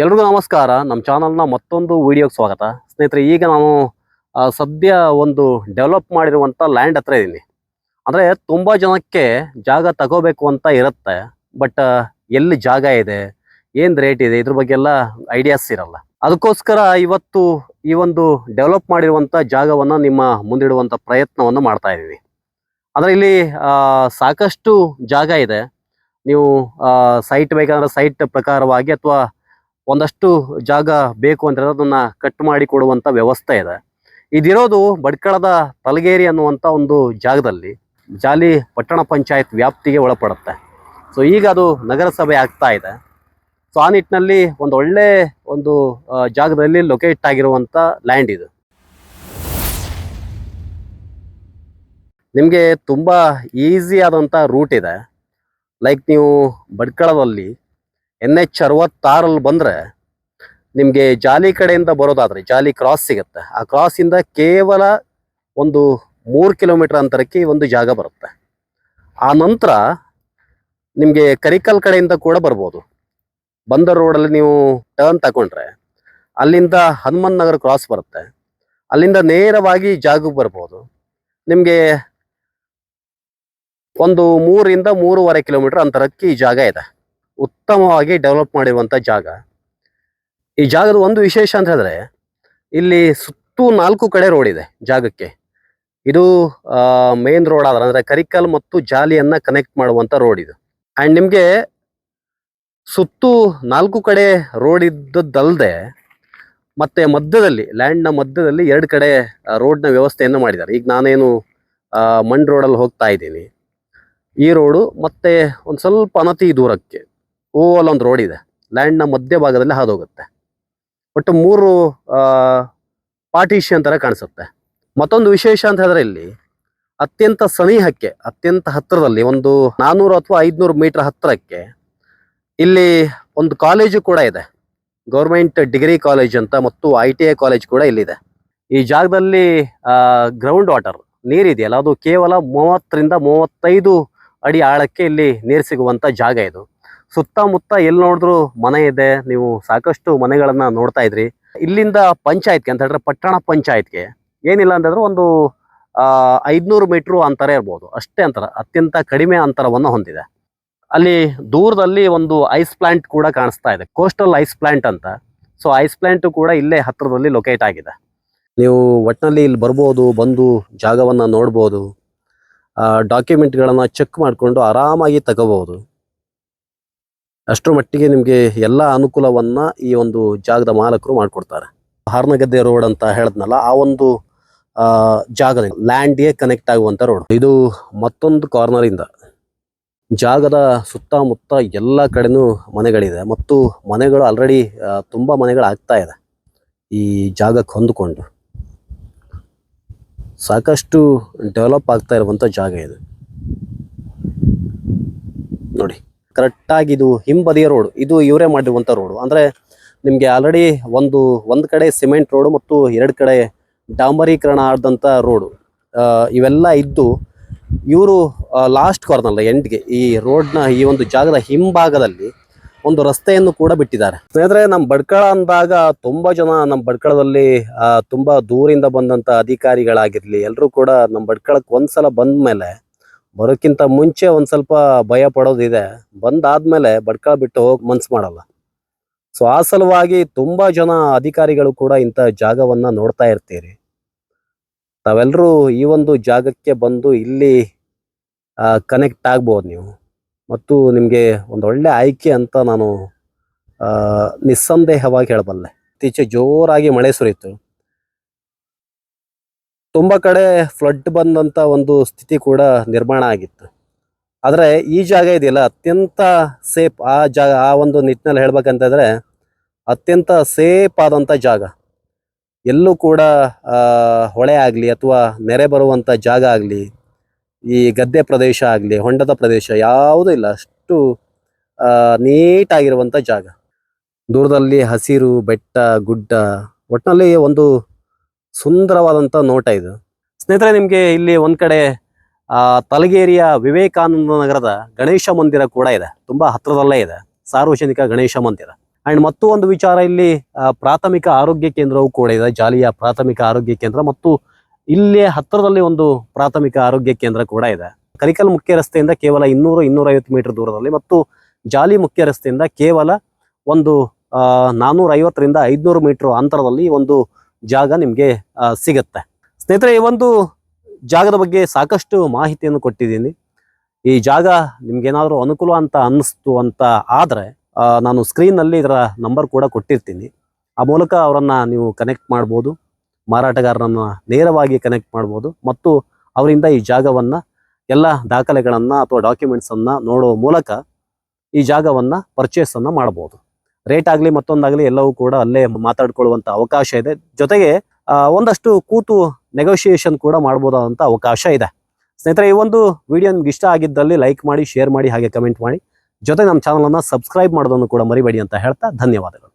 ಎಲ್ರಿಗೂ ನಮಸ್ಕಾರ. ನಮ್ಮ ಚಾನಲ್ನ ಮತ್ತೊಂದು ವಿಡಿಯೋಗೆ ಸ್ವಾಗತ. ಸ್ನೇಹಿತರೆ, ಈಗ ನಾನು ಸದ್ಯ ಒಂದು ಡೆವಲಪ್ ಮಾಡಿರುವಂಥ ಲ್ಯಾಂಡ್ ಹತ್ರ ಇದ್ದೀನಿ. ಅಂದರೆ ತುಂಬ ಜನಕ್ಕೆ ಜಾಗ ತಗೋಬೇಕು ಅಂತ ಇರುತ್ತೆ. ಬಟ್ ಎಲ್ಲಿ ಜಾಗ ಇದೆ, ಏನು ರೇಟ್ ಇದೆ, ಇದ್ರ ಬಗ್ಗೆ ಎಲ್ಲ ಐಡಿಯಾಸ್ ಇರಲ್ಲ. ಅದಕ್ಕೋಸ್ಕರ ಇವತ್ತು ಈ ಒಂದು ಡೆವಲಪ್ ಮಾಡಿರುವಂಥ ಜಾಗವನ್ನು ನಿಮ್ಮ ಮುಂದಿಡುವಂಥ ಪ್ರಯತ್ನವನ್ನು ಮಾಡ್ತಾ ಇದ್ದೀವಿ. ಅಂದರೆ ಇಲ್ಲಿ ಸಾಕಷ್ಟು ಜಾಗ ಇದೆ. ನೀವು ಸೈಟ್ ಬೇಕಂದ್ರೆ ಸೈಟ್ ಪ್ರಕಾರವಾಗಿ ಅಥವಾ ಒಂದಷ್ಟು ಜಾಗ ಬೇಕು ಅಂತ ಅದನ್ನ ಕಟ್ ಮಾಡಿ ಕೊಡುವಂತ ವ್ಯವಸ್ಥೆ ಇದೆ. ಇದಿರೋದು ಬಡ್ಕಳದ ತಲಗೇರಿ ಅನ್ನುವಂತ ಒಂದು ಜಾಗದಲ್ಲಿ ಜಾಲಿ ಪಟ್ಟಣ ಪಂಚಾಯತ್ ವ್ಯಾಪ್ತಿಗೆ ಒಳಪಡುತ್ತೆ. ಸೊ ಈಗ ಅದು ನಗರಸಭೆ ಆಗ್ತಾ ಇದೆ. ಸೊ ಆ ನಿಟ್ಟಿನಲ್ಲಿ ಒಂದು ಒಳ್ಳೆ ಒಂದು ಜಾಗದಲ್ಲಿ ಲೊಕೇಟ್ ಆಗಿರುವಂತ ಲ್ಯಾಂಡ್ ಇದು. ನಿಮಗೆ ತುಂಬಾ ಈಸಿ ಆದಂತ ರೂಟ್ ಇದೆ. ಲೈಕ್ ನೀವು ಭಟ್ಕಳದಲ್ಲಿ ಎನ್ ಎಚ್ ಅರವತ್ತಾರಲ್ಲಿ ಬಂದರೆ ನಿಮಗೆ ಜಾಲಿ ಕಡೆಯಿಂದ ಬರೋದಾದರೆ ಜಾಲಿ ಕ್ರಾಸ್ ಸಿಗುತ್ತೆ. ಆ ಕ್ರಾಸಿಂದ ಕೇವಲ ಒಂದು ಮೂರು ಕಿಲೋಮೀಟರ್ ಅಂತರಕ್ಕೆ ಈ ಒಂದು ಜಾಗ ಬರುತ್ತೆ. ಆ ನಂತರ ನಿಮಗೆ ಕರಿಕಲ್ ಕಡೆಯಿಂದ ಕೂಡ ಬರ್ಬೋದು. ಬಂದರ್ ರೋಡಲ್ಲಿ ನೀವು ಟರ್ನ್ ತಗೊಂಡ್ರೆ ಅಲ್ಲಿಂದ ಹನುಮನ್ ನಗರ ಕ್ರಾಸ್ ಬರುತ್ತೆ. ಅಲ್ಲಿಂದ ನೇರವಾಗಿ ಜಾಗಕ್ಕೆ ಬರ್ಬೋದು. ನಿಮಗೆ ಒಂದು ಮೂರಿಂದ ಮೂರುವರೆ ಕಿಲೋಮೀಟರ್ ಅಂತರಕ್ಕೆ ಈ ಜಾಗ ಇದೆ. ಉತ್ತಮವಾಗಿ ಡೆವಲಪ್ ಮಾಡಿರುವಂಥ ಜಾಗ. ಈ ಜಾಗದ ಒಂದು ವಿಶೇಷ ಅಂತ ಹೇಳಿದ್ರೆ, ಇಲ್ಲಿ ಸುತ್ತೂ ನಾಲ್ಕು ಕಡೆ ರೋಡ್ ಇದೆ ಜಾಗಕ್ಕೆ. ಇದು ಮೇನ್ ರೋಡ್ ಆದ್ರೆ ಅಂದರೆ ಕರಿಕಲ್ ಮತ್ತು ಜಾಲಿಯನ್ನ ಕನೆಕ್ಟ್ ಮಾಡುವಂಥ ರೋಡ್ ಇದು. ಆ್ಯಂಡ್ ನಿಮಗೆ ಸುತ್ತು ನಾಲ್ಕು ಕಡೆ ರೋಡ್ ಇದ್ದದ್ದಲ್ಲದೆ ಮತ್ತೆ ಮಧ್ಯದಲ್ಲಿ ಲ್ಯಾಂಡ್ನ ಮಧ್ಯದಲ್ಲಿ ಎರಡು ಕಡೆ ರೋಡ್ನ ವ್ಯವಸ್ಥೆಯನ್ನು ಮಾಡಿದ್ದಾರೆ. ಈಗ ನಾನೇನು ಮಣ್ಣು ಮಣ್ ರೋಡಲ್ಲಿ ಹೋಗ್ತಾ ಇದ್ದೀನಿ. ಈ ರೋಡು ಮತ್ತೆ ಒಂದು ಸ್ವಲ್ಪ ಅನತಿ ದೂರಕ್ಕೆ. ಓವಲ್ ಒಂದು ರೋಡ್ ಇದೆ. ಲ್ಯಾಂಡ್ನ ಹಾದು ಹಾದೋಗುತ್ತೆ. ಒಟ್ಟು ಮೂರು ಪಾರ್ಟಿಷಿಯನ್ ತರ ಕಾಣಿಸುತ್ತೆ. ಮತ್ತೊಂದು ವಿಶೇಷ ಅಂತ ಹೇಳಿದ್ರೆ ಇಲ್ಲಿ ಅತ್ಯಂತ ಸನಿಹಕ್ಕೆ ಅತ್ಯಂತ ಹತ್ತಿರದಲ್ಲಿ ಒಂದು ನಾನೂರು ಅಥವಾ ಐದುನೂರು ಮೀಟರ್ ಹತ್ತಿರಕ್ಕೆ ಇಲ್ಲಿ ಒಂದು ಕಾಲೇಜು ಕೂಡ ಇದೆ. ಗೌರ್ಮೆಂಟ್ ಡಿಗ್ರಿ ಕಾಲೇಜ್ ಅಂತ ಮತ್ತು ಐ ಟಿ ಐ ಕಾಲೇಜ್ ಕೂಡ ಇಲ್ಲಿದೆ. ಈ ಜಾಗದಲ್ಲಿ ಗ್ರೌಂಡ್ ವಾಟರ್ ನೀರಿದೆಯಲ್ಲ ಅದು ಕೇವಲ ಮೂವತ್ತರಿಂದ ಮೂವತ್ತೈದು ಅಡಿ ಆಳಕ್ಕೆ ಇಲ್ಲಿ ನೀರು ಸಿಗುವಂತ ಜಾಗ ಇದು. ಸುತ್ತಮುತ್ತ ಎಲ್ಲಿ ನೋಡಿದ್ರು ಮನೆ ಇದೆ, ನೀವು ಸಾಕಷ್ಟು ಮನೆಗಳನ್ನು ನೋಡ್ತಾ ಇದ್ರಿ. ಇಲ್ಲಿಂದ ಪಂಚಾಯತ್ಗೆ ಅಂತ ಹೇಳಿದ್ರೆ ಪಟ್ಟಣ ಪಂಚಾಯತ್ಗೆ ಏನಿಲ್ಲ ಅಂತಂದ್ರೆ ಒಂದು ಐದುನೂರು ಮೀಟ್ರು ಅಂತರ ಇರ್ಬೋದು. ಅಷ್ಟೇ ಅಂತರ, ಅತ್ಯಂತ ಕಡಿಮೆ ಅಂತರವನ್ನು ಹೊಂದಿದೆ. ಅಲ್ಲಿ ದೂರದಲ್ಲಿ ಒಂದು ಐಸ್ ಪ್ಲಾಂಟ್ ಕೂಡ ಕಾಣಿಸ್ತಾ ಇದೆ, ಕೋಸ್ಟಲ್ ಐಸ್ ಪ್ಲಾಂಟ್ ಅಂತ. ಸೊ, ಐಸ್ ಪ್ಲಾಂಟು ಕೂಡ ಇಲ್ಲೇ ಹತ್ತಿರದಲ್ಲಿ ಲೊಕೇಟ್ ಆಗಿದೆ. ನೀವು ಒಟ್ಟಿನಲ್ಲಿ ಇಲ್ಲಿ ಬರ್ಬೋದು, ಬಂದು ಜಾಗವನ್ನು ನೋಡ್ಬೋದು ಡಾಕ್ಯುಮೆಂಟ್ಗಳನ್ನು ಚೆಕ್ ಮಾಡಿಕೊಂಡು ಆರಾಮಾಗಿ ತಗೋಬಹುದು ಅಷ್ಟರ ಮಟ್ಟಿಗೆ ನಿಮಗೆ ಎಲ್ಲ ಅನುಕೂಲವನ್ನ ಈ ಒಂದು ಜಾಗದ ಮಾಲಕರು ಮಾಡಿಕೊಡ್ತಾರೆ. ಹಾರ್ನಗದ್ದೆ ರೋಡ್ ಅಂತ ಹೇಳದ್ನಲ್ಲ, ಆ ಒಂದು ಜಾಗ ಲ್ಯಾಂಡ್ ಲ್ಯಾಂಡ್ಗೆ ಕನೆಕ್ಟ್ ಆಗುವಂತ ರೋಡ್. ಇದು ಮತ್ತೊಂದು ಕಾರ್ನರ್ ಇಂದ ಜಾಗದ ಸುತ್ತಮುತ್ತ ಎಲ್ಲ ಕಡೆನೂ ಮನೆಗಳಿದೆ. ಮತ್ತು ಮನೆಗಳು ಆಲ್ರೆಡಿ ತುಂಬಾ ಮನೆಗಳು ಆಗ್ತಾ ಇದೆ ಈ ಜಾಗಕ್ಕೆ ಹೊಂದಿಕೊಂಡು. ಸಾಕಷ್ಟು ಡೆವಲಪ್ ಆಗ್ತಾ ಇರುವಂತ ಜಾಗ ಇದು. ನೋಡಿ. ಕರೆಕ್ಟಾಗಿ ಇದು ಹಿಂಬದಿಯ ರೋಡ್, ಇದು ಇವರೇ ಮಾಡಿರುವಂಥ ರೋಡ್. ಅಂದ್ರೆ ನಿಮಗೆ ಆಲ್ರೆಡಿ ಒಂದು ಒಂದು ಕಡೆ ಸಿಮೆಂಟ್ ರೋಡ್ ಮತ್ತು ಎರಡು ಕಡೆ ಡಾಂಬರೀಕರಣ ಆದಂತ ರೋಡ್. ಇವೆಲ್ಲ ಇದ್ದು ಇವರು ಲಾಸ್ಟ್ ಕಾರ್ನರ್ ಎಂಡ್ಗೆ ಈ ರೋಡ್ನ ಈ ಒಂದು ಜಾಗದ ಹಿಂಭಾಗದಲ್ಲಿ ಒಂದು ರಸ್ತೆಯನ್ನು ಕೂಡ ಬಿಟ್ಟಿದ್ದಾರೆ. ಸ್ನೇಹಿತರೆ ನಮ್ಮ ಬಡ್ಕಳ ಅಂದಾಗ ತುಂಬಾ ಜನ ನಮ್ಮ ಬಡ್ಕಳದಲ್ಲಿ ತುಂಬ ದೂರಿಂದ ಬಂದಂತ ಅಧಿಕಾರಿಗಳಾಗಿರಲಿ ಎಲ್ಲರೂ ಕೂಡ ನಮ್ಮ ಬಡ್ಕಳಕ್ಕೆ ಒಂದ್ಸಲ ಬಂದ ಮೇಲೆ ಬರೋಕ್ಕಿಂತ ಮುಂಚೆ ಒಂದು ಸ್ವಲ್ಪ ಭಯ ಪಡೋದಿದೆ. ಬಂದಾದ್ಮೇಲೆ ಬಡ್ಕಳ ಬಿಟ್ಟು ಹೋಗಿ ಮನ್ಸು ಮಾಡಲ್ಲ. ಸೊ ಆ ಸಲುವಾಗಿ ತುಂಬಾ ಜನ ಅಧಿಕಾರಿಗಳು ಕೂಡ ಇಂಥ ಜಾಗವನ್ನ ನೋಡ್ತಾ ಇರ್ತೀರಿ. ತಾವೆಲ್ಲರೂ ಈ ಒಂದು ಜಾಗಕ್ಕೆ ಬಂದು ಇಲ್ಲಿ ಕನೆಕ್ಟ್ ಆಗ್ಬೋದು ನೀವು. ಮತ್ತು ನಿಮಗೆ ಒಂದು ಒಳ್ಳೆ ಆಯ್ಕೆ ಅಂತ ನಾನು ನಿಸ್ಸಂದೇಹವಾಗಿ ಹೇಳಬಲ್ಲೆ. ಇತ್ತೀಚೆ ಜೋರಾಗಿ ಮಳೆ ಸುರಿಯಿತು. ತುಂಬಾ ಕಡೆ ಫ್ಲಡ್ ಬಂದಂತ ಒಂದು ಸ್ಥಿತಿ ಕೂಡ ನಿರ್ಮಾಣ ಆಗಿತ್ತು. ಆದರೆ ಈ ಜಾಗ ಇದೆಯಲ್ಲ, ಅತ್ಯಂತ ಸೇಫ್ ಆ ಜಾಗ, ಆ ಒಂದು ನಿಟ್ಟಿನಲ್ಲಿ ಹೇಳ್ಬೇಕಂತಂದರೆ ಅತ್ಯಂತ ಸೇಫ್ ಆದಂತ ಜಾಗ. ಎಲ್ಲೂ ಕೂಡ ಹೊಳೆ ಆಗಲಿ ಅಥವಾ ನೆರೆ ಬರುವಂತ ಜಾಗ ಆಗಲಿ, ಈ ಗದ್ದೆ ಪ್ರದೇಶ ಆಗಲಿ, ಹೊಂಡದ ಪ್ರದೇಶ ಯಾವುದೂ ಇಲ್ಲ. ಅಷ್ಟು ನೀಟಾಗಿರುವಂಥ ಜಾಗ. ದೂರದಲ್ಲಿ ಹಸಿರು, ಬೆಟ್ಟ, ಗುಡ್ಡ ಒಟ್ಟಿನಲ್ಲಿ ಒಂದು ಸುಂದರವಾದಂತ ನೋಟ ಇದು. ಸ್ನೇಹಿತರೆ, ನಿಮಗೆ ಇಲ್ಲಿ ಒಂದ್ ಕಡೆ ತಲಗೇರಿಯ ವಿವೇಕಾನಂದ ನಗರದ ಗಣೇಶ ಮಂದಿರ ಕೂಡ ಇದೆ. ತುಂಬಾ ಹತ್ರದಲ್ಲೇ ಇದೆ. ಸಾರ್ವಜನಿಕ ಗಣೇಶ ಮಂದಿರ. ಅಂಡ್ ಮತ್ತು ಒಂದು ವಿಚಾರ ಇಲ್ಲಿ ಪ್ರಾಥಮಿಕ ಆರೋಗ್ಯ ಕೇಂದ್ರವೂ ಕೂಡ ಇದೆ. ಜಾಲಿಯ ಪ್ರಾಥಮಿಕ ಆರೋಗ್ಯ ಕೇಂದ್ರ ಮತ್ತು ಇಲ್ಲೇ ಹತ್ತಿರದಲ್ಲಿ ಒಂದು ಪ್ರಾಥಮಿಕ ಆರೋಗ್ಯ ಕೇಂದ್ರ ಕೂಡ ಇದೆ. ಕರಿಕಲ್ ಮುಖ್ಯ ರಸ್ತೆಯಿಂದ ಕೇವಲ ಇನ್ನೂರು, ಇನ್ನೂರೈವತ್ತು ಮೀಟರ್ ದೂರದಲ್ಲಿ ಮತ್ತು ಜಾಲಿ ಮುಖ್ಯ ರಸ್ತೆಯಿಂದ ಕೇವಲ ಒಂದು ನಾನ್ನೂರ ಐವತ್ತರಿಂದ ಐದುನೂರು ಮೀಟರ್ ಅಂತರದಲ್ಲಿ ಒಂದು ಜಾಗ ನಿಮಗೆ ಸಿಗುತ್ತೆ. ಸ್ನೇಹಿತರೆ, ಈ ಒಂದು ಜಾಗದ ಬಗ್ಗೆ ಸಾಕಷ್ಟು ಮಾಹಿತಿಯನ್ನು ಕೊಟ್ಟಿದ್ದೀನಿ. ಈ ಜಾಗ ನಿಮ್ಗೇನಾದರೂ ಅನುಕೂಲ ಅಂತ ಅನ್ನಿಸ್ತು ಅಂತ ಆದರೆ ನಾನು ಸ್ಕ್ರೀನ್ನಲ್ಲಿ ಇದರ ನಂಬರ್ ಕೂಡ ಕೊಟ್ಟಿರ್ತೀನಿ. ಆ ಮೂಲಕ ಅವರನ್ನು ನೀವು ಕನೆಕ್ಟ್ ಮಾಡ್ಬೋದು, ಮಾರಾಟಗಾರರನ್ನು ನೇರವಾಗಿ ಕನೆಕ್ಟ್ ಮಾಡ್ಬೋದು, ಮತ್ತು ಅವರಿಂದ ಈ ಜಾಗವನ್ನು, ಎಲ್ಲ ದಾಖಲೆಗಳನ್ನು ಅಥವಾ ಡಾಕ್ಯುಮೆಂಟ್ಸನ್ನು ನೋಡುವ ಮೂಲಕ ಈ ಜಾಗವನ್ನು ಪರ್ಚೇಸನ್ನು ಮಾಡ್ಬೋದು. ರೇಟ್ ಆಗಲಿ ಮತ್ತೊಂದಾಗಲಿ ಎಲ್ಲವೂ ಕೂಡ ಅಲ್ಲೇ ಮಾತಾಡ್ಕೊಳ್ಳುವಂಥ ಅವಕಾಶ ಇದೆ. ಜೊತೆಗೆ ಒಂದಷ್ಟು ಕೂತು ನೆಗೋಷಿಯೇಷನ್ ಕೂಡ ಮಾಡ್ಬೋದಾದಂಥ ಅವಕಾಶ ಇದೆ. ಸ್ನೇಹಿತರೆ, ಈ ಒಂದು ವಿಡಿಯೋ ನಿಮ್ಗೆ ಇಷ್ಟ ಆಗಿದ್ದಲ್ಲಿ ಲೈಕ್ ಮಾಡಿ ಶೇರ್ ಮಾಡಿ, ಹಾಗೆ ಕಮೆಂಟ್ ಮಾಡಿ. ಜೊತೆ ನಮ್ಮ ಚಾನಲನ್ನು ಸಬ್ಸ್ಕ್ರೈಬ್ ಮಾಡೋದನ್ನು ಕೂಡ ಮರಿಬೇಡಿ ಅಂತ ಹೇಳ್ತಾ ಧನ್ಯವಾದಗಳು.